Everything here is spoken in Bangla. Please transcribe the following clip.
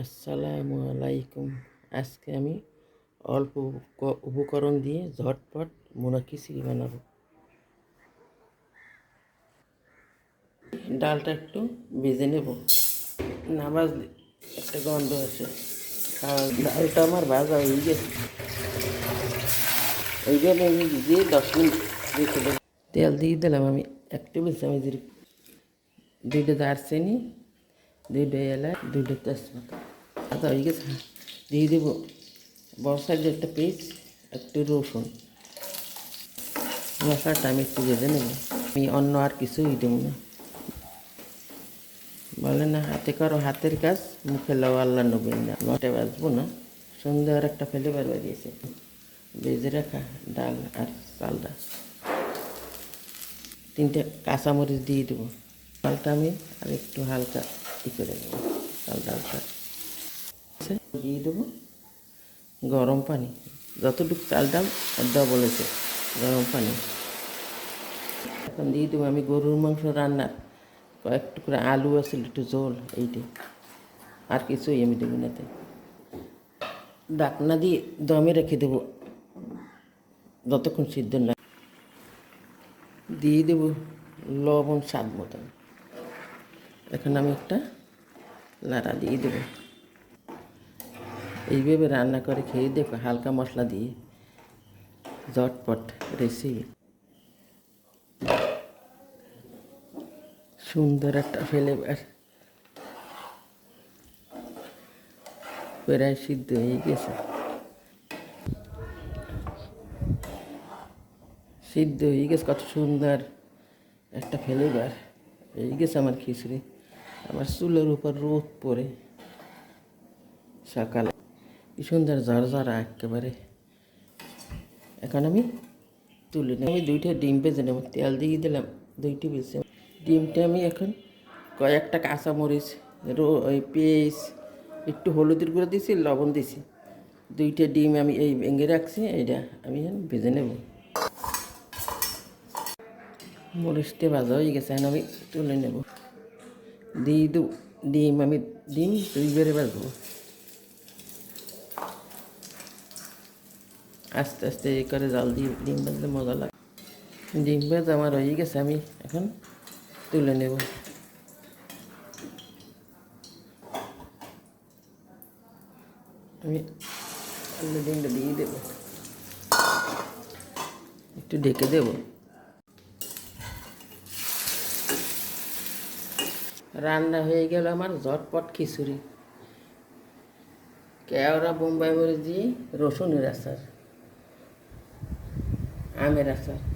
আসসালামু আলাইকুম। আজকে আমি অল্প উপ- উপকরণ দিয়ে ঝটপট মোনা খিচুড়ি বানাবো। ডালটা একটু ভেজে নেব। না ভাজলে একটা গন্ধ আছে আর ডালটা আমার ভাজা হয়ে গেছে। ওই জন্য আমি ভিজিয়ে দশ মিনিট তেল দিয়ে দিলাম আমি এক টেবিল চামচের দুইটা দারচিনি দুইটা এলাচ দুইটা তেজপাতা আদা হয়ে গেছে দিয়ে দেবো বড় সাইজের একটা পেঁয়াজ একটু রসুন মশলাটা আমি একটু ভেজে নেব আমি অন্য আর কিছুই দেবো না বলে না হাতে করো হাতের কাজ মুখে লাও আল্লাহ নবেন না মটে বাজবো না সুন্দর একটা ফেলে ফ্লেভার বেরিয়েছে ভেজে রাখা ডাল আর চালটা তিনটে কাঁচামরিচ দিয়ে দেবো চালটা আমি আর একটু হালকা ই করে চাল ডালটা দিয়ে দেবো। গরম পানি। যতটুকু চাল ডাল বলেছে, গরম পানি। এখন দিয়ে দেবো আমি গরুর মাংস রান্নার। কয়েক টুকরা আলু আছে একটু ঝোল এইটাই আর কিছুই আমি দেবো নাতে ডাকনা দিয়ে দমে রেখে দেবো। যতক্ষণ সিদ্ধ না দিয়ে দেবো লবণ স্বাদ মতন। এখন আমি একটা লাড়া দিয়ে দেবো। এইভাবে রান্না করে খেয়ে দেখো, হালকা মশলা দিয়ে। ঝটপট রেসিপি সুন্দর একটা ফ্লেভার প্রায় সিদ্ধ হয়ে গেছে। সিদ্ধ হয়ে গেছে, কত সুন্দর একটা ফ্লেভার এই গেছে আমার খিচুড়ি। আমার চুলের উপর রোদ পড়ে। সকালে কি সুন্দর ঝরঝরা একেবারে। এখন আমি তুলে নিই আমি দুইটা ডিম ভেজে নেব। তেল দিয়ে দিলাম দুইটি বেজে ডিমটা আমি এখন কয়েকটা কাঁচামরিচ, রো, ওই পেঁয়াজ, একটু হলুদের গুঁড়ো দিয়েছি লবণ দিয়েছি দুইটা ডিম আমি এই ভেঙে রাখছি, এইটা আমি এখন ভেজে নেব। মরিচটা ভাজা হয়ে গেছে, এখন আমি তুলে নেব। দিয়ে দু ডিম, আমি ডিম দুই বেড়ে ভাজবো আস্তে আস্তে এই করে জল দিয়ে ডিম ভাজলে মজা লাগে। ডিম ভাজ আমার হয়ে গেছে, আমি এখন তুলে নেব। আমি ডিমটা দিয়ে দেব। একটু ঢেকে দেব। রান্না হয়ে গেল আমার ঝটপট খিচুড়ি। কেওড়া বোম্বাই মরিচ দিয়ে রসুনের আচার আমের আচার।